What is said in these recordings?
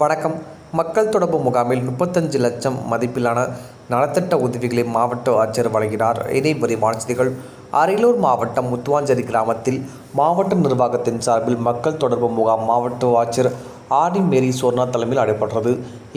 வணக்கம். மக்கள் தொடர்பு முகாமில் முப்பத்தஞ்சு லட்சம் மதிப்பிலான நலத்திட்ட உதவிகளை மாவட்ட ஆட்சியர் வழங்கினார். இனி விரிவான செய்திகள். அரியலூர் மாவட்டம் முத்துவாஞ்சேரி கிராமத்தில் மாவட்ட நிர்வாகத்தின் சார்பில் மக்கள் தொடர்பு முகாம் மாவட்ட ஆட்சியர் ஆடி மேரி சோர்னா தலைமையில் நடைபெற்றது.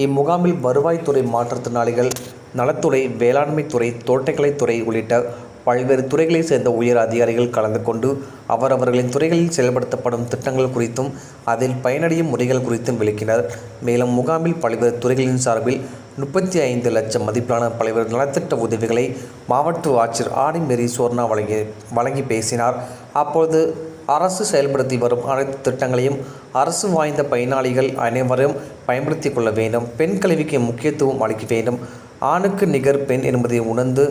இம்முகாமில் வருவாய்த்துறை மாற்றுத்திறனாளிகள் நலத்துறை வேளாண்மைத்துறை தோட்டக்கலைத்துறை உள்ளிட்ட பல்வேறு துறைகளைச் சேர்ந்த உயர் அதிகாரிகள் கலந்து கொண்டு அவரவர்களின் துறைகளில் செயல்படுத்தப்படும் திட்டங்கள் குறித்தும் அதில் பயனடையும் முறைகள் குறித்தும் விளக்கினர். மேலும் முகாமில் பல்வேறு துறைகளின் சார்பில் முப்பத்தி ஐந்து லட்சம் மதிப்பிலான பல்வேறு நலத்திட்ட உதவிகளை மாவட்ட ஆட்சியர் ஆடிமேரி சோர்னா வழங்கி வழங்கி பேசினார். அப்பொழுது அரசு செயல்படுத்தி வரும் அனைத்து திட்டங்களையும் அரசு வாய்ந்த பயனாளிகள் அனைவரும் பயன்படுத்தி கொள்ள வேண்டும். பெண் கல்விக்கு முக்கியத்துவம் அளிக்க வேண்டும். ஆணுக்கு நிகர் பெண் என்பதை உணர்ந்து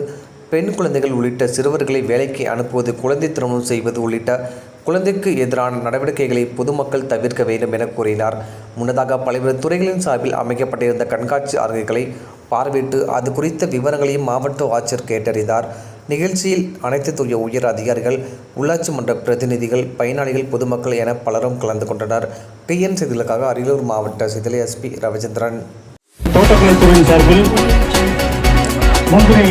பெண் குழந்தைகள் உள்ளிட்ட சிறுவர்களை வேலைக்கு அனுப்புவது குழந்தை திருமணம் செய்வது உள்ளிட்ட குழந்தைக்கு எதிரான நடவடிக்கைகளை பொதுமக்கள் தவிர்க்க வேண்டும் என கூறினார். முன்னதாக பல்வேறு துறைகளின் சார்பில் அமைக்கப்பட்டிருந்த கண்காட்சி அரங்குகளை பார்வையிட்டு அது குறித்த விவரங்களையும் மாவட்ட ஆட்சியர் கேட்டறிந்தார். நிகழ்ச்சியில் அனைத்து துறை உயர் அதிகாரிகள் உள்ளாட்சி மன்ற பிரதிநிதிகள் பயனாளிகள் பொதுமக்கள் என பலரும் கலந்து கொண்டனர். டிஎன் செய்திகளுக்காக அரியலூர் மாவட்ட சிதிலை எஸ்பி ரவிச்சந்திரன். தோட்டக்கலைத்துறையின் சார்பில் மதுரை